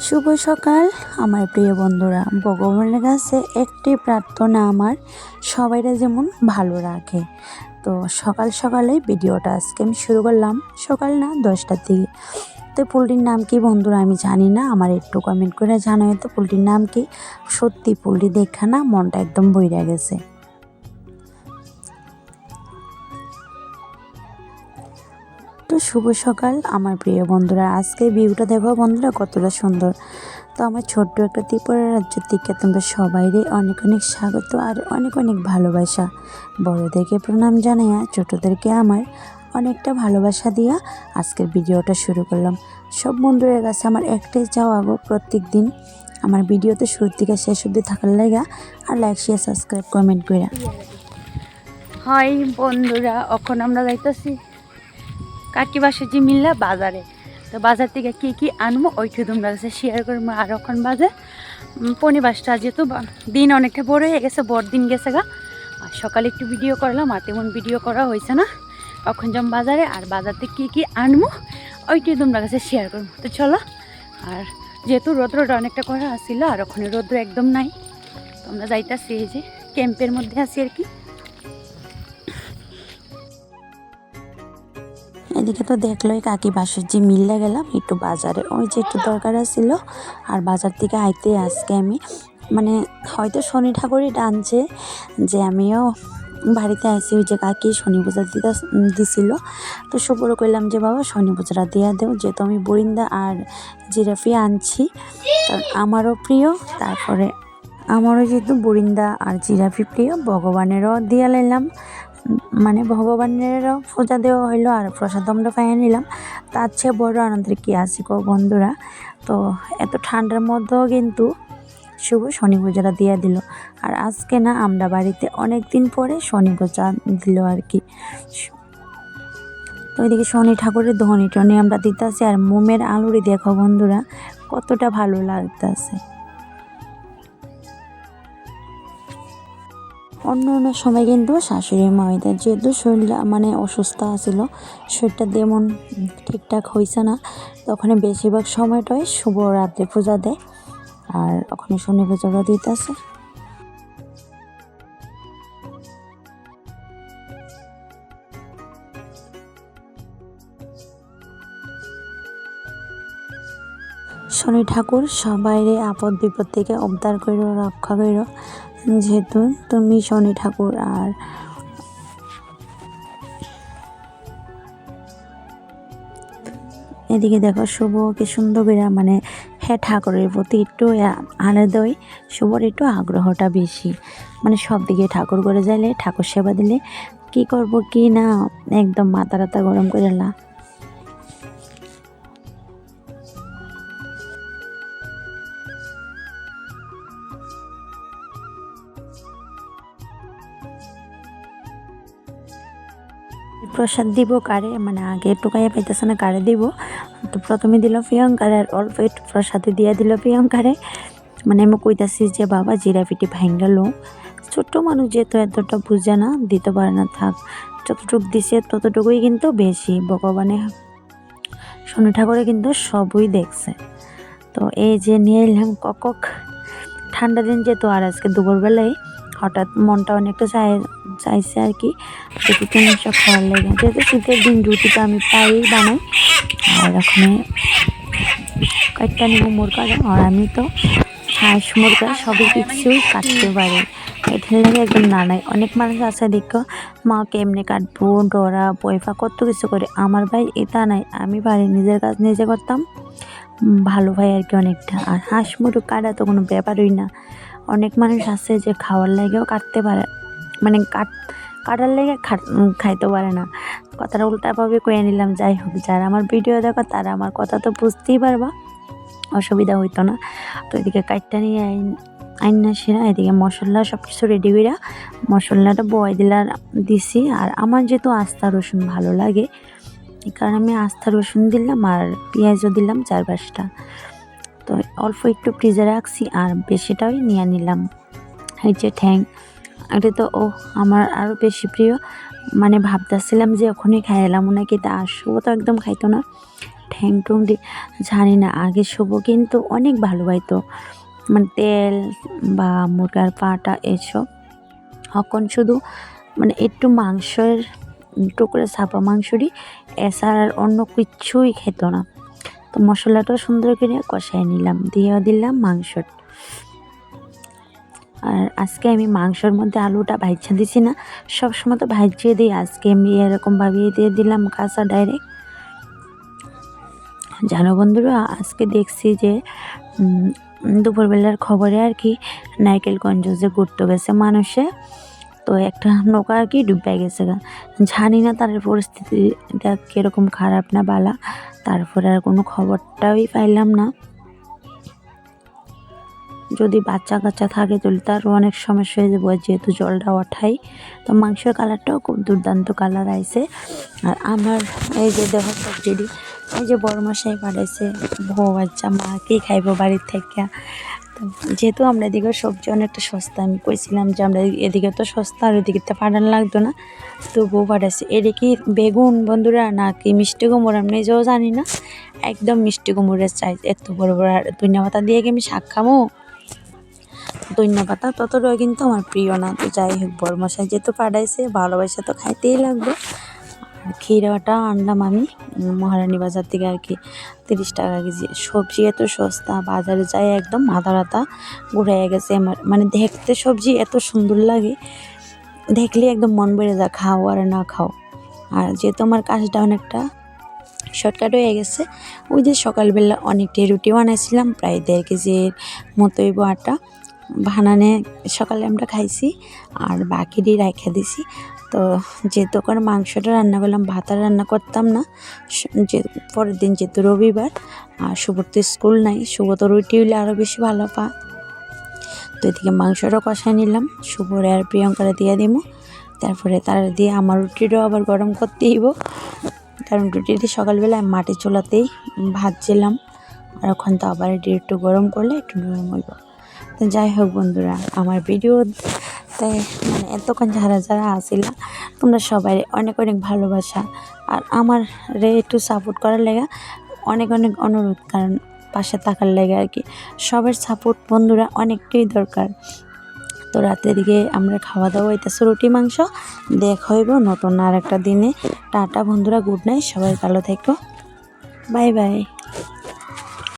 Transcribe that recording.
শুভ সকাল, আমার প্রিয় বন্ধুরা। ভগবানের কাছে একটি প্রার্থনা আমার, সবাইরা যেমন ভালো রাখে। তো সকাল সকালে ভিডিওটা আজকে আমি শুরু করলাম। সকাল না, দশটার দিকে। তো পোলট্রির নাম কি বন্ধুরা আমি জানি না, আমার একটু কমেন্ট করে জানাই তো পোলট্রির নাম কি? সত্যি পোলট্রি দেখা না, মনটা একদম বইরা গেছে। তো শুভ সকাল। আমার প্রিয় বন্ধুরা আজকে ভিউটা দেখো বন্ধুরা, কতটা সুন্দর। তো আমার ছোট্ট একটা ত্রিপুরা রাজ্য থেকে তোমরা সবাইরে অনেক অনেক স্বাগত আর অনেক অনেক ভালোবাসা। বড়োদেরকে প্রণাম জানাইয়া ছোটোদেরকে আমার অনেকটা ভালোবাসা দিয়া আজকের ভিডিওটা শুরু করলাম। সব বন্ধুদের কাছে আমার একটাই চাওয়া গো প্রত্যেক দিন আমার ভিডিওতে শুরু থেকে শেষ অবধি থাকার লাগা আর লাইক শেয়ার সাবস্ক্রাইব কমেন্ট করে হয় বন্ধুরা, এখন আমরা যাইতেছি কাকি বাসে যে মিল্লা বাজারে। তো বাজার থেকে কি কি আনব, ওইটু তোমরা কাছে শেয়ার করব। আর এখন বাজে পনিবাসটা যেহেতু দিন অনেকটা বড় হয়ে গেছে বড় দিন গেছে গা। আর সকালে একটু ভিডিও করলাম, আর তেমন ভিডিও করা হয়েছে না। এখন যাম বাজারে, আর বাজার থেকে কী কী আনব ওইটাই তোমরা কাছে শেয়ার করব। তো চলো, আর যেহেতু রোদ্রটা অনেকটা করা আসছিল আর ওখানে রোদ্র একদম নাই তো আমরা যাইতাছি এই যে ক্যাম্পের মধ্যে আছি আর কি। এদিকে তো দেখলোই কাকি বাসের যে মিললে গেলাম, একটু বাজারে। ওই যে একটু দরকার ছিল আর বাজার থেকে আইতে আজকে আমি মানে হয়তো শনি ঠাকুরই টানছে যে আমিও বাড়িতে আসি ওই যে কাকি শনি পূজা দিতে দিছিল। তো শুভ্র করলাম যে, বাবা, শনি পূজাটা দেওয়া দেও, যেহেতু আমি বরিন্দা আর জিরাফি আনছি কারণ আমারও প্রিয়, তারপরে আমারও যেহেতু বরিন্দা আর জিরাফি প্রিয়, ভগবানেরও দিয়া লাইলাম। মানে ভগবানেরও পূজা দেওয়া হইল আর প্রসাদ আমরা পাইয়ে নিলাম। তার চেয়ে বড় আনন্দের কি আছে গো বন্ধুরা? তো এত ঠান্ডার মধ্যেও কিন্তু শুভ শনি পূজাটা দিয়ে দিল। আর আজকে না, আমরা বাড়িতে অনেক দিন পরে শনি পূজা দিল আর কি। তো ওইদিকে শনি ঠাকুরের ধনী টনি আমরা দিতেছি আর মোমের আলুরি দেখো বন্ধুরা, কতটা ভালো লাগতেছে। অন্য অন্য সময় কিন্তু শাশুড়ি মায়েদের যেহেতু শরীর মানে অসুস্থ আছিল, শরীরটা তেমন ঠিকঠাক হয়েছে না, তখন বেশিরভাগ সময়টাই শুভ রাত্রে পূজা দেয়, আর ওখানে শনি পূজাটা দিতেছে। শনি ঠাকুর সবাইরে আপদ বিপদ থেকে উদ্ধার কইর রক্ষা কইর যেহেতু তুমি শনি ঠাকুর আর এদিকে দেখো শুভ, কি সুন্দর মানে হ্যাঁ ঠাকুরের প্রতি একটু আলাদাই। শুভর একটু আগ্রহটা বেশি। মানে সব দিকে ঠাকুর করে যাইলে, ঠাকুর সেবা দিলে কি করব কি না, একদম মাথা রাতা গরম করে লা প্রসাদ দিব, কারে মানে আগে টুকাইয়া পাইতেছে না, কারে দিব। তো প্রথমে দিল প্রিয়ঙ্কারে আর অল্প একটু প্রসাদে দিয়ে দিল প্রিয়ঙ্কারে। মানে আমি কইতাছি যে, বাবা জিরাফিটি ভাঙ্গালো ছোট্ট মানুষ যেহেতু এতটা বুঝে না, দিতে পারে না, থাক, যতটুকু দিছে ততটুকুই কিন্তু বেশি, ভগবানে শনি ঠাকুরে কিন্তু সবই দেখছে। তো এই যে নিয়ে এলাম ককক ঠান্ডা দিন যেহেতু আর আজকে দুপুরবেলায় হঠাৎ মনটা অনেকটা চাই, চাইছে আর কি। রুটি সব খাওয়ার লেগে। যেহেতু শীতের দিন রুটিটা আমি প্রায়ই বানাই। আর ওখানে কয়েকটা নিব মুরগা আর আমি তো হাঁস মুরগা সবই কিছুই কাটতে পারি। এটার লাগে একদম নানাই, অনেক মানুষ আছে দেখো, মা কেমনে কাটবো, ডরা বইফা কত কিছু করে। আমার ভাই এটা নাই, আমি পারি, নিজের কাজ নিজে করতাম। ভালো ভাই আর কি অনেকটা। আর হাঁস মুরগ কাটা তো কোনো ব্যাপারই না। অনেক মানুষ আছে যে খাওয়ার লাগেও কাটতে পারে মানে কাট, কাটার লেগে খাইতে পারে না। কথাটা উল্টাভাবে কয়ে নিলাম, যাই হোক, যারা আমার ভিডিও দেখো, তারা আমার কথা তো বুঝতেই পারবা, অসুবিধা হইতো না। তো এদিকে কাটটা নিয়ে আইন আইন না সেরা, এদিকে মশলা সব কিছু রেডি করে মশলাটা বয় দিলা, দিছি। আর আমার যেহেতু আস্তা রসুন ভালো লাগে, এই কারণে আমি আস্তা রসুন দিলাম আর পেঁয়াজও দিলাম চার পাঁচটা তো অল্প একটু ফ্রিজে রাখছি আর বেশিটাই নিয়ে নিলাম। এই যে ঠ্যাং। এটা তো ও আমার আরও বেশি প্রিয়। মানে ভাবতেছিলাম যে ওখানেই খাই এলাম নাকি, তা শুভ তো একদম খাইতো না। ঠ্যাং টুং জানি না, আগে শুভ কিন্তু অনেক ভালো পাইতো মানে তেল বা মুরগার পাটা, এসব। এখন শুধু মানে একটু মাংসের টুকরো, ছাপা মাংসরই, এছাড়া আর অন্য কিচ্ছুই খেত না। তো মশলাটা সুন্দর করে কষাই নিলাম দিয়ে দিলাম মাংস আর আজকে আমি মাংসর মধ্যে আলুটা ভাইজা দিছি না, সবসময় তো ভাজিয়ে দিই, আজকে আমি এরকমভাবে দিয়ে দিলাম কাঁচা ডাইরেক্ট। জানো বন্ধুরা, আজকে দেখছি যে দুপুরবেলার খবরে আর কি নারকেলগঞ্জ যে ঘুরতে গেছে মানুষে তো একটা নৌকা আর কি ডুবে গেছে গা। জানি না তার পরিস্থিতিটা কীরকম খারাপ না বালা। তারপরে আর কোনো খবরটাই পাইলাম না। যদি বাচ্চা কাচ্চা থাকে তাহলে তারও অনেক সমস্যা হয়ে যাবে, যেহেতু জলটা ওঠাই। তো মাংসের কালারটাও খুব দুর্দান্ত কালার আইছে। আর আমার এই যে দেহ সবজিডি এই যে বড় মশাই পাঠাইছে বউ বাচ্চা, মা কি খাইবো বাড়ির থেকে? যেহেতু আমরা এদিকে সবজি অনেকটা সস্তা, আমি কইছিলাম যে আমরা এদিকে তো সস্তা আর ওদিকে তো পাঠানো লাগতো না। তো বউ পাঠাইছে এটা কি বেগুন বন্ধুরা নাকি মিষ্টি কুমড়? আমি নিজেও জানি না। একদম মিষ্টি কুমড়ের চাই এত বড় বড় আর ধনিয়া পাতা দিয়ে কি আমি শাক খামো ধনিয়া পাতা ততটাও কিন্তু আমার প্রিয় না। তো যাই হোক, বড় মশাই যেহেতু পাঠাইছে, ভালোবাসা তো খাইতেই লাগবে। ক্ষীরাটা আনলাম আমি মহারানী বাজার থেকে আর কি তিরিশ টাকা কেজি। সবজি এত সস্তা, বাজারে যাই একদম মাথা ব্যথা ঘুরে গেছে আমার। মানে দেখতে সবজি এত সুন্দর লাগে, দেখলে একদম মন বেড়ে যায়, খাও আর না খাও। আর যেহেতু আমার কাজটা অনেকটা শর্টকাট হয়ে গেছে, ওই যে সকালবেলা অনেকটাই রুটি বানাইছিলাম, প্রায় দেড় কেজির মতোই আটা বানানে সকালে আমরা খাইছি, আর বাকিটি রেখে দিছি। তো যেহেতু করে মাংসটা রান্না করলাম, ভাত আর রান্না করতাম না। যে পরের দিন যেহেতু রবিবার, আর শুভর তো স্কুল নাই, শুভ তো রুটি হলে আরও বেশি ভালো পা। তো এদিকে মাংসটাও কষাই নিলাম, শুভর আর প্রিয়ঙ্কারে দিয়ে দিব তারপরে তার দিয়ে আমার রুটিটাও আবার গরম করতে হইব। কারণ রুটিটি সকালবেলা মাটির চুলাতেই ভাজছিলাম, আর ওখান তো আবার এটি একটু গরম করলে একটু নরম হইব। তো যাই হোক বন্ধুরা, আমার ভিডিও তাই মানে এতক্ষণ যারা যারা আসিলা, তোমরা সবাই অনেক অনেক ভালোবাসা। আর আমার রে একটু সাপোর্ট করার লেগা অনেক অনেক অনুরোধ, কারণ পাশে থাকার লেগে আর কি। সবার সাপোর্ট বন্ধুরা অনেকটাই দরকার। তো রাতের দিকে আমরা খাওয়া দাওয়া হইতেছে রুটি, মাংস, দেখা হইব নতুন আর একটা দিনে। টাটা বন্ধুরা গুড নাইট সবাই ভালো থেকো। Bye bye